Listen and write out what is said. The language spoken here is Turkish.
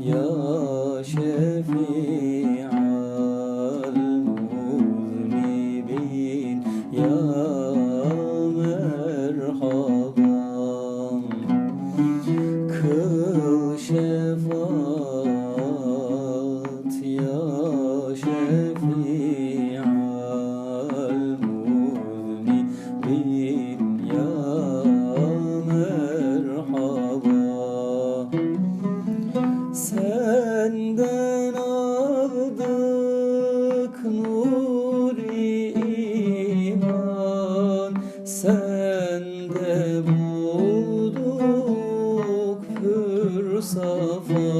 ya şefi'al muznibin ya merhaba Kıl şefaat ya şefi'al muznibin Senden aldık nuri iman. Sende bulduk pür safam